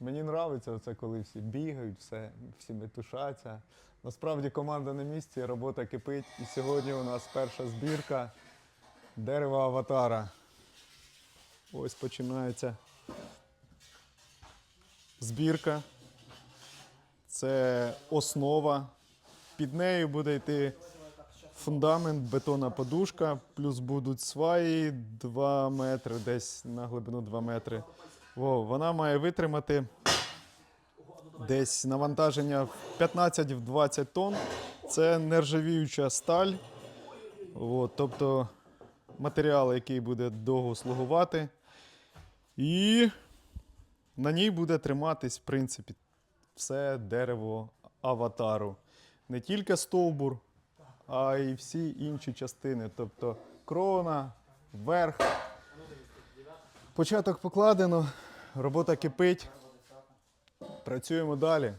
Мені подобається це, коли всі бігають, все, всі метушаться. Насправді команда на місці, робота кипить. І сьогодні у нас перша збірка дерева аватара. Ось починається збірка. Це основа. Під нею буде йти фундамент, бетонна подушка, плюс будуть сваї 2 метри, десь на глибину 2 метри. Во, вона має витримати десь навантаження в 15-20 тонн. Це нержавіюча сталь. От, тобто матеріал, який буде довго слугувати. І на ній буде триматись, в принципі, все дерево аватару. Не тільки стовбур, а й всі інші частини. Тобто крона, верх. Початок покладено, робота кипить. Працюємо далі.